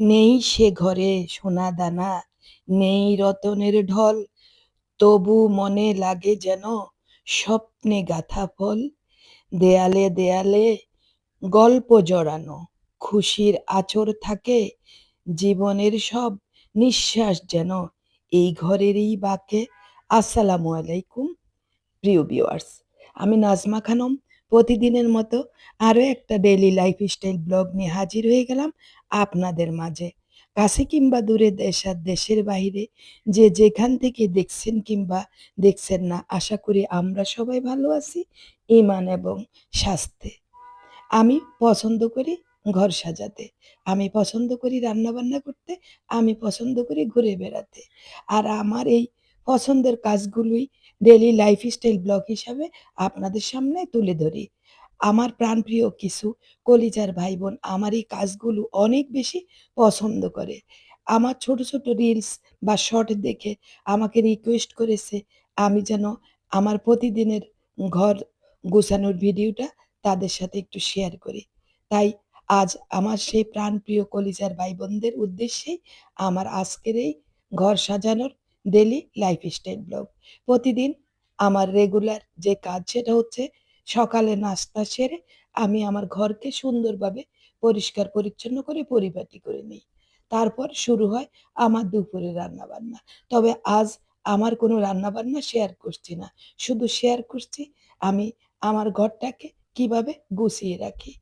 নেই সে ঘরে সোনা দানা, নেই রতনের ঢল। তবু মনে লাগে যেন স্বপ্নে গাথা ফল। দেয়ালে দেয়ালে গল্প জড়ানো, খুশির আচর থাকে, জীবনের সব নিঃশ্বাস যেন এই ঘরেরই বাকে। আসসালামু আলাইকুম, প্রিয় ভিউয়ার্স আমি নাজমা খানম প্রতিদিনের মতো আরও একটা ডেইলি লাইফস্টাইল ব্লগ নিয়ে হাজির হয়ে গেলাম আপনাদের মাঝে। কাছে কিংবা দূরে দেশ আর দেশের বাইরে যে যেখান থেকে দেখছেন কিংবা দেখছেন না, আশা করি আমরা সবাই ভালো আছি ইমান এবং স্বাস্থ্যে। আমি পছন্দ করি ঘর সাজাতে, আমি পছন্দ করি রান্নাবান্না করতে, আমি পছন্দ করি ঘুরে বেড়াতে। আর আমার এই পছন্দের কাজগুলোই ডেইলি লাইফস্টাইল ব্লগ হিসাবে আপনাদের সামনে তুলে ধরি। আমার প্রাণপ্রিয় কিছু কলিজার ভাই বোন আমার এই কাজগুলো অনেক বেশি পছন্দ করে। আমার ছোট ছোট রিলস বা শর্ট দেখে আমাকে রিকোয়েস্ট করেছে, আমি যেন আমার প্রতিদিনের ঘর গোছানোর ভিডিওটা তাদের সাথে একটু শেয়ার করি। তাই আজ আমার সেই প্রাণপ্রিয় কলিজার ভাই বোনদের উদ্দেশ্যেই আমার আজকের এই ঘর সাজানোর ডেলি লাইফস্টাইল ব্লগ প্রতিদিন আমার রেগুলার যে কাজ, সেটা হচ্ছে সকালে নাস্তা সেরে আমি আমার ঘরকে সুন্দরভাবে পরিষ্কার পরিচ্ছন্ন করে পরিপাটি করে নিই। তারপর শুরু হয় আমার দুপুরে রান্নাবান্না। তবে আজ আমার কোনো রান্নাবান্না শেয়ার করছি না। শুধু শেয়ার করছি আমি আমার ঘরটাকে কীভাবে গুছিয়ে রাখি।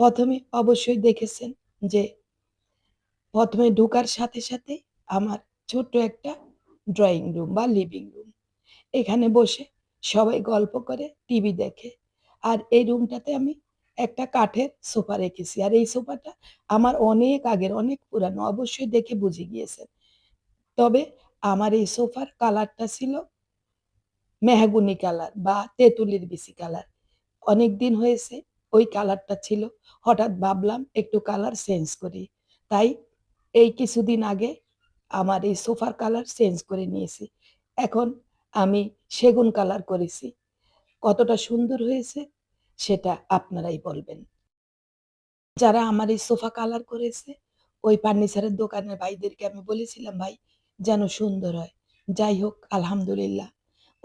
প্রথমে অবশ্যই দেখেছেন যে প্রথমে ঢোকার সাথে সাথে আমার ছোট্ট একটা ড্রয়িং রুম বা লিভিং রুম এখানে বসে সবাই গল্প করে, টিভি দেখে। আর এই রুমটাতে আমি একটা কাঠের সোফা রেখেছি। আর এই সোফাটা আমার অনেক আগের, অনেক পুরানো, অবশ্যই দেখে বুঝে গিয়েছেন। তবে আমার এই সোফার কালারটা ছিল মেহগুনি কালার বা তেঁতুলির বিসি কালার। অনেক দিন হয়েছে ওই কালারটা ছিল। হঠাৎ ভাবলাম একটু কালার চেঞ্জ করি। তাই এই কিছুদিন আগে আমার এই সোফার কালার চেঞ্জ করে নিয়েছি। এখন আমি সেগুন কালার করেছি। কতটা সুন্দর হয়েছে সেটা আপনারাই বলবেন। যারা আমার এই সোফা কালার করেছে, ওই ফার্নিচারের দোকানের ভাইদেরকে আমি বলেছিলাম, ভাই, যেন সুন্দর হয়। যাই হোক, আলহামদুলিল্লাহ,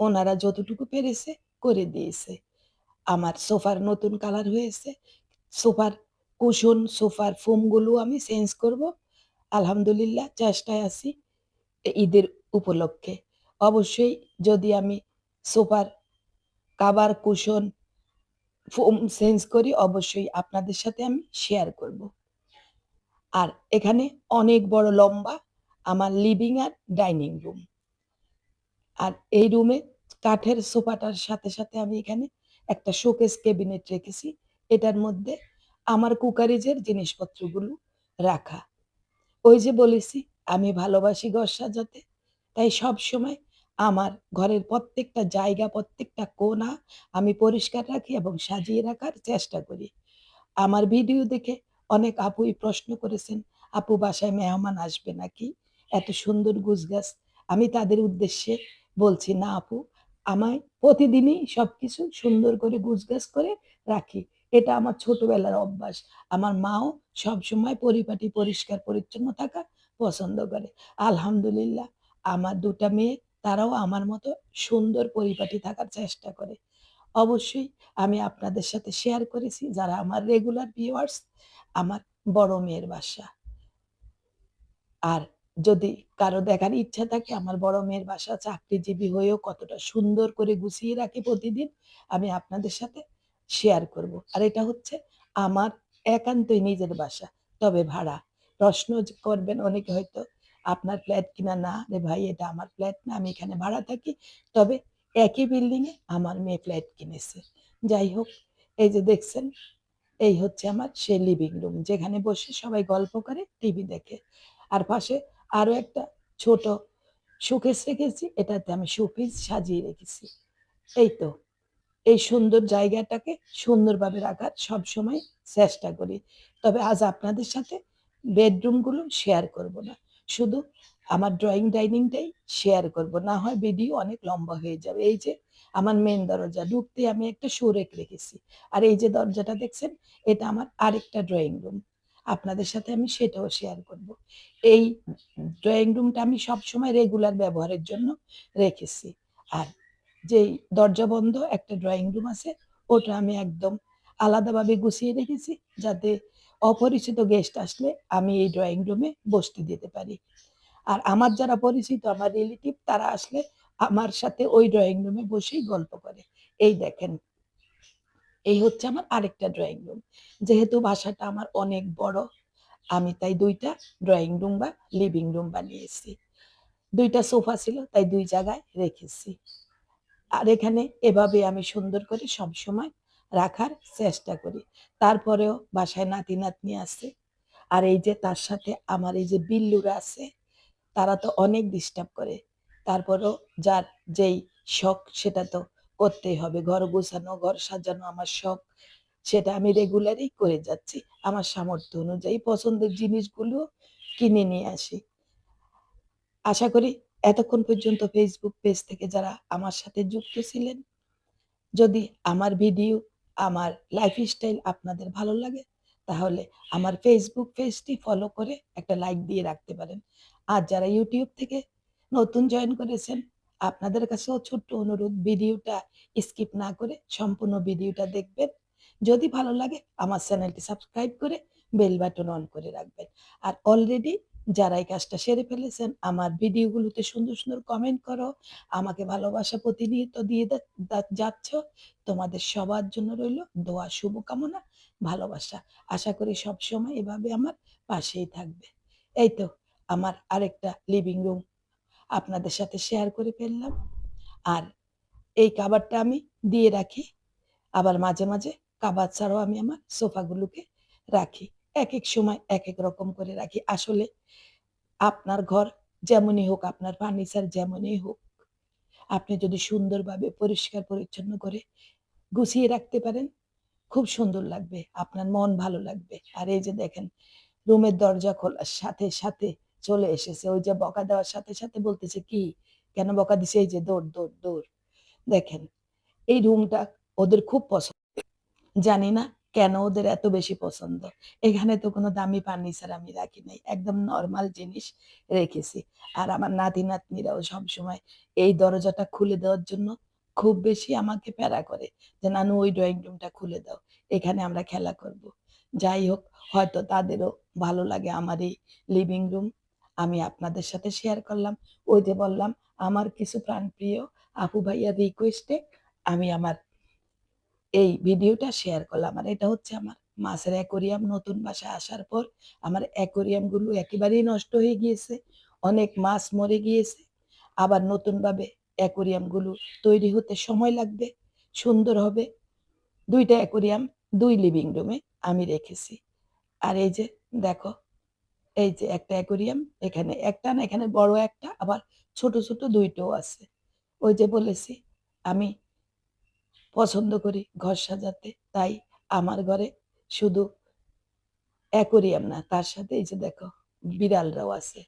ওনারা যতটুকু পেরেছে করে দিয়েছে। আমার সোফার নতুন কালার হয়েছে। সোফার কুশন, সোফার ফোমগুলো আমি চেঞ্জ করব। আলহামদুলিল্লাহ চেষ্টায় আছি ঈদের উপলক্ষে। অবশ্যই যদি আমি সোফার কাবার কুশন ফোম চেঞ্জ করি, অবশ্যই আপনাদের সাথে আমি শেয়ার করব। আর এখানে অনেক বড় লম্বা আমার লিভিং আর ডাইনিং রুম আর এই রুমে কাঠের সোফাটার সাথে সাথে আমি এখানে একটা শোকেস ক্যাবিনেট রেখেছি। এটার মধ্যে আমার কুকারিজের জিনিসপত্রগুলো রাখা। ওই যে বলেছি, আমি ভালোবাসি ঘর সাজাতে। তাই সব সময় আমার ঘরের প্রত্যেকটা জায়গা, প্রত্যেকটা কোণা আমি পরিষ্কার রাখি এবং সাজিয়ে রাখার চেষ্টা করি। আমার ভিডিও দেখে অনেক আপুই প্রশ্ন করেছেন, আপু, বাসায় মেহমান আসবে নাকি? এত সুন্দর গুছগাছ। আমি তাদের উদ্দেশ্যে বলছি, না আপু, আমায় প্রতিদিনই সবকিছু সুন্দর করে গুছগাছ করে রাখি। এটা আমার ছোটবেলার অভ্যাস। আমার মাও সবসময় পরিপাটি, পরিষ্কার, পরিচ্ছন্ন থাকা পছন্দ করে। আলহামদুলিল্লাহ, আমার দুটা মেয়ে, তারাও আমার মতো সুন্দর, পরিপাটি থাকার চেষ্টা করে। অবশ্যই আমি আপনাদের সাথে শেয়ার করেছি, যারা আমার রেগুলার ভিউয়ার্স আমার বড় মেয়ের বাসা। আর যদি কারও দেখার ইচ্ছা থাকে, আমার বড় মেয়ের বাসা চাকরিজীবী হয়েও কতটা সুন্দর করে গুছিয়ে রাখি প্রতিদিন, আমি আপনাদের সাথে শেয়ার করব। আর এটা হচ্ছে আমার একান্তই নিজের বাসা। তবে ভাড়া, প্রশ্ন করবেন অনেকে হয়তো, আপনার ফ্ল্যাট কিনা? না রে ভাই, এটা আমার ফ্ল্যাট না, আমি এখানে ভাড়া থাকি। তবে একই বিল্ডিং এ আমার মেয়ে ফ্ল্যাট কিনেছে। যাই হোক, এই যে দেখছেন, এই হচ্ছে আমার সে লিভিং রুম যেখানে বসে সবাই গল্প করে টিভি দেখে। আর পাশে আরও একটা ছোট শোকেস রেখেছি, এটাতে আমি শোপিস সাজিয়ে রেখেছি। এই তো। এই সুন্দর জায়গাটাকে সুন্দরভাবে রাখার সব সময় চেষ্টা করি। তবে আজ আপনাদের সাথে বেডরুমগুলো শেয়ার করব না। শুধু আমার ড্রয়িং ডাইনিংটাই শেয়ার করব, না হয় ভিডিও অনেক লম্বা হয়ে যাবে। এই যে আমার মেন দরজা, ঢুকতে আমি একটা শো রেক রেখেছি। আর এই যে দরজাটা দেখছেন, এটা আমার আরেকটা ড্রয়িং রুম আপনাদের সাথে আমি সেটাও শেয়ার করব। এই ড্রয়িং রুমটা আমি সবসময় রেগুলার ব্যবহারের জন্য রেখেছি। আর যেই দরজা বন্ধ একটা ড্রয়িং রুম আছে, ওটা আমি একদম আলাদাভাবে গুছিয়ে রেখেছি যাতে অপরিচিত গেস্ট আসলে আমি এই ড্রয়িং রুমে বসতে দিতে পারি। আর আমার যারা পরিচিত আমার রিলেটিভ তারা আসলে আমার সাথে ওই ড্রয়িং রুমে বসেই গল্প করে। এই দেখেন এই হচ্ছে আমার আরেকটা ড্রয়িং রুম। যেহেতু বাসাটা আমার অনেক বড়, আমি তাই দুইটা ড্রয়িং রুম বা লিভিং রুম বানিয়েছি। দুইটা সোফা ছিল তাই দুই জায়গায় রেখেছি। আর এখানে এভাবে আমি সুন্দর করে সবসময় রাখার চেষ্টা করি। তারপরেও বাসায় নাতি-নাতনি আছে। আর এই যে তার সাথে আমার এই যে বিল্লুরা আছে, তারা তো অনেক ডিস্টার্ব করে। তারপরেও যার যেই শখ সেটা তো করতেই হবে। ঘর গোছানো, ঘর সাজানো আমার শখ। সেটা আমি রেগুলারই করে যাচ্ছি। আমার সামর্থ্য অনুযায়ী পছন্দের জিনিসগুলো কিনে নিয়ে আসি। আশা করি এতক্ষণ পর্যন্ত ফেসবুক পেজ থেকে যারা আমার সাথে যুক্ত ছিলেন, যদি আমার ভিডিও, আমার লাইফস্টাইল আপনাদের ভালো লাগে, তাহলে আমার ফেসবুক পেজটি ফলো করে একটা লাইক দিয়ে রাখতে পারেন। আর যারা ইউটিউব থেকে নতুন জয়েন করেছেন, আপনাদের কাছেও ছোট্ট অনুরোধ ভিডিওটা স্কিপ না করে সম্পূর্ণ ভিডিওটা দেখবেন। যদি ভালো লাগে আমার চ্যানেলটি সাবস্ক্রাইব করে বেল বাটন অন করে রাখবেন। আর অলরেডি যারা এই কাজটা সেরে ফেলেছেন, আমার ভিডিওগুলোতে সুন্দর, সুন্দর কমেন্ট করো, আমাকে ভালোবাসা প্রতিনিয়ত দিয়ে যাচ্ছ। তোমাদের সবার জন্য রইল দোয়া, শুভকামনা, ভালোবাসা। আশা করি সবসময় এভাবে আমার পাশেই থাকবে। এই তো আমার আরেকটা লিভিং রুম আপনাদের সাথে শেয়ার করে ফেললাম। আর এই কাভারটা আমি দিয়ে রাখি। আবার মাঝে, মাঝে কাবার ছাড়াও আমি আমার সোফাগুলোকে রাখি। একেক সময় এক এক রকম করে রাখি। আসলে আপনার ঘর যেমনই হোক, আপনার ফার্নিচার যেমনই হোক, আপনি যদি সুন্দরভাবে পরিষ্কার পরিচ্ছন্ন করে গুছিয়ে রাখতে পারেন, খুব সুন্দর লাগবে। আপনার মন ভালো লাগবে। আর এই যে দেখেন রুমের দরজা খোলার সাথে, সাথে চলে এসেছে। ওই যে বকা দেওয়ার সাথে, সাথে বলতেছে, "কি? কেন বকা দিছে?" এই যে দৌড়, দৌড়, দৌড়। দেখেন এই রুমটা ওদের খুব পছন্দ। জানি না কেন ওদের এত বেশি পছন্দ। এখানে তো কোনো দামি ফার্নিচার আমি রাখি নাই। একদম নরমাল জিনিস রেখেছি। আর আমার নাতি-নাতনিরাও সবসময় এই দরজাটা খুলে দেওয়ার জন্য খুব বেশি আমাকে প্যারা করে যে, "নানু ওই ড্রয়িং রুমটা খুলে দাও। এখানে আমরা খেলা করব।" যাই হোক হয়তো তাদেরও ভালো লাগে আমার এই লিভিং রুম। আমি আপনাদের সাথে শেয়ার করলাম। ওই যে বললাম আমার কিছু প্রাণপ্রিয় আপু ভাইয়ার রিকোয়েস্টে আমি আমার এই ভিডিওটা শেয়ার করলাম। আর এটা হচ্ছে আমার মাছের অ্যাকোরিয়াম নতুন বাসায় আসার পর আমার অ্যাকোরিয়ামগুলো একেবারেই নষ্ট হয়ে গিয়েছে। অনেক মাছ মরে গিয়েছে। আবার নতুনভাবে অ্যাকোরিয়ামগুলো তৈরি হতে সময় লাগবে, সুন্দর হবে। ২ টা অ্যাকোরিয়াম ২ লিভিং রুমে আমি রেখেছি। আর এই যে দেখো, এই যে একটা অ্যাকোরিয়াম এখানে একটা না এখানে বড় একটা আবার ছোট, ছোট ২ টোও আছে। ওই যে বলেছি আমি পছন্দ করি ঘর সাজাতে। তাই আমার ঘরে শুধু অ্যাকোরিয়াম না, তার সাথে এই যে দেখো বিড়ালরাও আছে।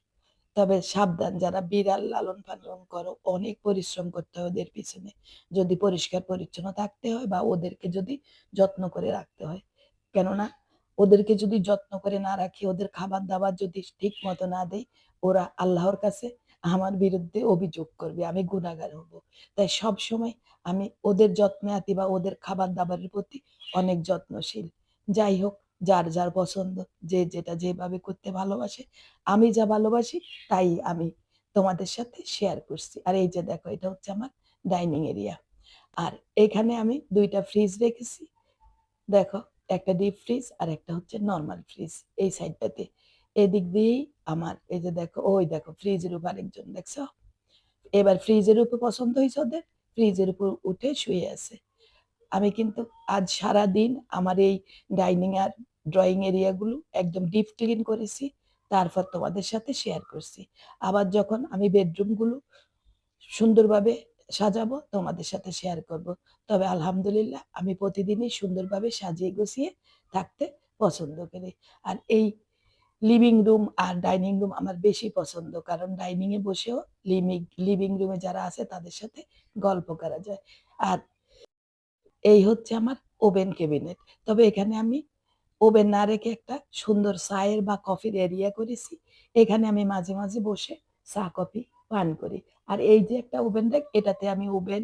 তবে সাবধান যারা বিড়াল লালন-পালন করো, অনেক পরিশ্রম করতে হয় ওদের পিছনে। যদি পরিষ্কার-পরিচ্ছন্ন থাকতে হয় বা ওদেরকে যদি যত্ন করে রাখতে হয়। কেননা ওদেরকে যদি যত্ন করে না রাখি, ওদের খাবার-দাবার যদি ঠিক মতো না দেই, ওরা আল্লাহর কাছে আমার বিরুদ্ধে অভিযোগ করবে। আমি গুনাহগার হব। তাই সবসময় আমি ওদের যত্নে আতি বা ওদের খাবার-দাবারের প্রতি অনেক যত্নশীল। যাই হোক, যার, যার পছন্দ, যে যেটা যেভাবে করতে ভালোবাসে, আমি যা ভালোবাসি তাই আমি তোমাদের সাথে শেয়ার করছি। আর এই যে দেখো এটা হচ্ছে আমার ডাইনিং এরিয়া। আর এখানে আমি দুইটা ফ্রিজ রেখেছি। দেখো একটা ডিপ ফ্রিজ আর একটা হচ্ছে নর্মাল ফ্রিজ এই সাইডটাতে। এদিক দিয়েই আমার এই যে দেখো ওই দেখো ফ্রিজের উপর আরেকজন দেখছ? এবার ফ্রিজের উপর পছন্দ হইছে ওদের, ফ্রিজের উপর উঠে শুয়ে আছে। আমি কিন্তু আজ সারাদিন আমার এই ডাইনিং আর ড্রয়িং এরিয়াগুলো একদম ডিপ ক্লিন করেছি। তারপর তোমাদের সাথে শেয়ার করছি। আবার যখন আমি বেডরুমগুলো সুন্দরভাবে সাজাবো তোমাদের সাথে শেয়ার করব। তবে আলহামদুলিল্লাহ আমি প্রতিদিনই সুন্দরভাবে সাজিয়ে গুছিয়ে থাকতে পছন্দ করি। আর এই লিভিং রুম আর ডাইনিং রুম আমার বেশি পছন্দ। কারণ ডাইনিং এ বসেও লিমিং লিভিং রুমে যারা আছে তাদের সাথে গল্প করা যায়। আর এই হচ্ছে আমার ওভেন ক্যাবিনেট। তবে এখানে আমি ওভেন না রেখে একটা সুন্দর চায়ের বা কফির এরিয়া করেছি এখানে আমি মাঝে মাঝে বসে চা কফি পান করি আর এই যে একটা ওভেন রেক এটাতে আমি ওভেন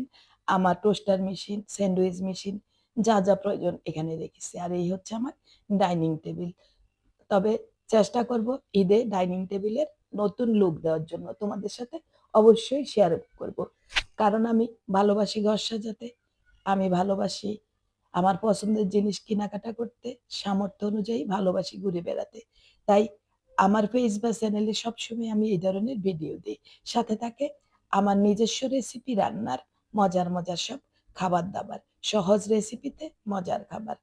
আমার টোস্টার মেশিন স্যান্ডউইচ মেশিন যা যা প্রয়োজন এখানে রেখেছি আর এই হচ্ছে আমার ডাইনিং টেবিল তবে চেষ্টা করব ঈদে ডাইনিং টেবিলের নতুন লুক দেওয়ার জন্য তোমাদের সাথে অবশ্যই শেয়ার করব। কারণ আমি ভালোবাসি ঘর সাজাতে, আমি ভালোবাসি আমার পছন্দের জিনিস কেনাকাটা করতে, সামর্থ্য অনুযায়ী ভালোবাসি ঘুরে বেড়াতে। তাই আমার পেজ বা চ্যানেলে সবসময় আমি এই ধরনের ভিডিও দিই। সাথে থাকে আমার নিজস্ব রেসিপি রান্নার মজার মজার সব খাবার দাবার, সহজ রেসিপিতে মজার খাবার।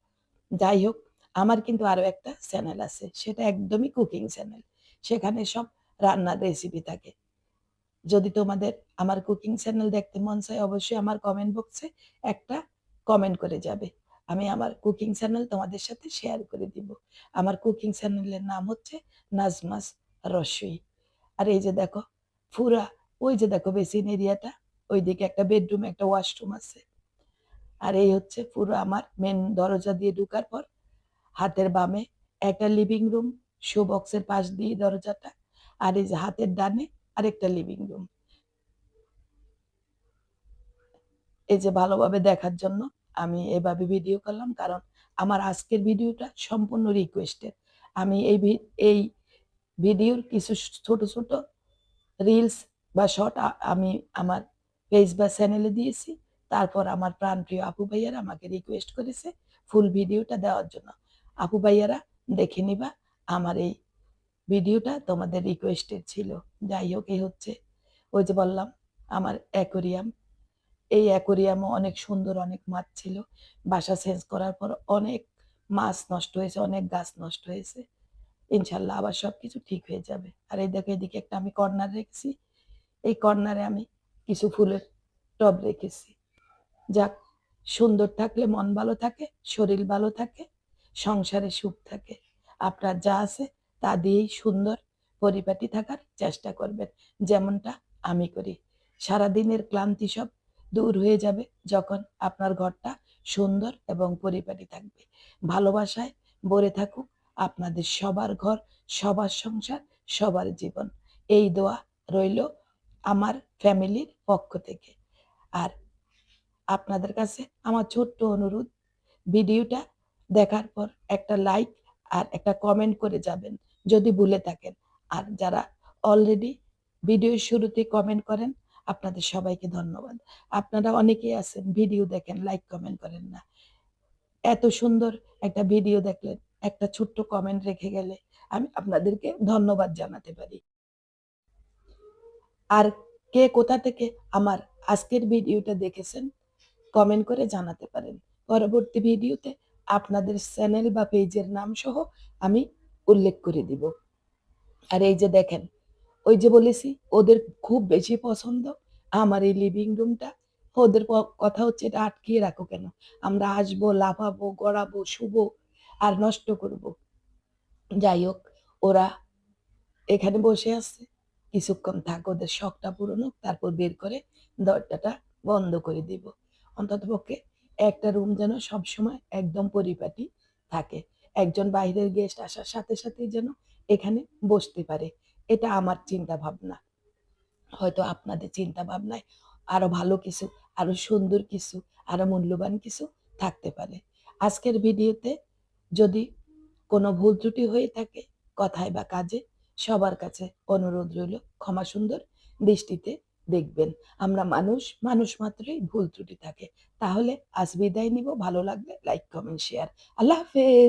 যাই হোক আমার কিন্তু আরও একটা চ্যানেল আছে, সেটা একদমই কুকিং চ্যানেল। সেখানে সব রান্নার রেসিপি থাকে। যদি তোমাদের আমার কুকিং চ্যানেল দেখতে মন চায়, অবশ্যই আমার কমেন্ট বক্সে একটা কমেন্ট করে যাবে। আমি আমার কুকিং চ্যানেল তোমাদের সাথে শেয়ার করে দিব। আমার কুকিং চ্যানেলের নাম হচ্ছে নাজমাস রসই। আর এই যে দেখো ফুরা ওই যে দেখো বেসিন এরিয়াটা ওইদিকে একটা বেডরুম একটা ওয়াশরুম আছে। আর এই হচ্ছে পুরো আমার মেন দরজা দিয়ে ঢুকার পর হাতের বামে একটা লিভিং রুম শো বক্সের পাশ দিয়ে দরজাটা, আর এই যে হাতের ডানে আরেকটা লিভিং রুম এই যে ভালোভাবে দেখার জন্য আমি এভাবে ভিডিও করলাম, কারণ আমার আজকের ভিডিওটা সম্পূর্ণ রিকোয়েস্টের আমি এই এই ভিডিওর কিছু ছোট ছোট রিলস বা শর্ট আমি আমার পেজ বা চ্যানেলে দিয়েছি। তারপর আমার প্রাণপ্রিয় আপু ভাইয়ারা আমাকে রিকোয়েস্ট করেছে ফুল ভিডিওটা দেওয়ার জন্য। আপু ভাইয়ারা দেখে নিবা, আমার এই ভিডিওটা তোমাদের রিকোয়েস্টেড ছিল। যাই হোক, এই হচ্ছে। ওই যে বললাম, আমার অ্যাকোরিয়াম এই অ্যাকোরিয়ামও অনেক সুন্দর, অনেক মাছ ছিল। বাসা চেঞ্জ করার পর অনেক মাছ নষ্ট হয়েছে, অনেক গাছ নষ্ট হয়েছে। ইনশাল্লাহ আবার সব কিছু ঠিক হয়ে যাবে। আর এই দেখো, এদিকে একটা আমি কর্নার রেখেছি। এই কর্নারে আমি কিছু ফুলের টব রেখেছি। যাক, সুন্দর থাকলে মন ভালো থাকে, শরীর ভালো থাকে। সংসারে সুখ থাকে। আপনার যা আছে তা দিয়েই সুন্দর পরিপাটি থাকার চেষ্টা করবেন। যেমনটা আমি করি। সারাদিনের ক্লান্তি সব দূর হয়ে যাবে যখন আপনার ঘরটা সুন্দর এবং পরিপাটি থাকবে। ভালোবাসায় ভরে থাকুক আপনাদের সবার ঘর, সবার সংসার, সবার জীবন। এই দোয়া রইল আমার ফ্যামিলির পক্ষ থেকে। আর আপনাদের কাছে আমার ছোট্ট অনুরোধ, ভিডিওটা দেখার পর একটা লাইক আর একটা কমেন্ট করে যাবেন, যদি ভুলে থাকেন। আর যারা অলরেডি ভিডিওর শুরুতে কমেন্ট করেন, আপনাদের সবাইকে ধন্যবাদ। আপনারা অনেকেই আছেন ভিডিও দেখেন লাইক কমেন্ট করেন না। এত সুন্দর একটা ভিডিও দেখলেন, একটা ছোট্ট কমেন্ট রেখে গেলে আমি আপনাদেরকে ধন্যবাদ জানাতে পারি। আর কে কোথা থেকে আমার আজকের ভিডিওটা দেখেছেন কমেন্ট করে জানাতে পারেন। পরবর্তী ভিডিওতে আপনাদের চ্যানেল বা পেজের নাম সহ আমি উল্লেখ করে দিব। আর এই যে দেখেন, ওই যে বলেছি, ওদের খুব বেশি পছন্দ আমার এই লিভিং রুমটা ওদের কথা হচ্ছে এটা আটকিয়ে রাখো কেন? আমরা আসব, লাফাবো, গড়াবো, শুবো আর নষ্ট করব। যাই হোক, ওরা এখানে বসে আছে। কিছুক্ষণ থাক, ওদের শখটা পূরণ তারপর বের করে দরজাটা বন্ধ করে দিব। অন্তত পক্ষে একটা রুম যেন সবসময় একদম পরিপাটি থাকে। একজন বাইরের গেস্ট আসার সাথে সাথে যেন এখানে বসতে পারে। এটা আমার চিন্তা ভাবনা হয়তো আপনাদের চিন্তা ভাবনায় আরও ভালো কিছু, আরও সুন্দর কিছু, আরও মূল্যবান কিছু থাকতে পারে। আজকের ভিডিওতে যদি কোনো ভুল ত্রুটি হয়ে থাকে কথায় বা কাজে, সবার কাছে অনুরোধ রইল ক্ষমা সুন্দর দৃষ্টিতে দেখবেন। আমরা মানুষ মানুষ মাত্রই ভুল ত্রুটি থাকে। তাহলে আজ বিদায় নিব। ভালো লাগলে লাইক কমেন্ট শেয়ার আল্লাহ হাফেজ!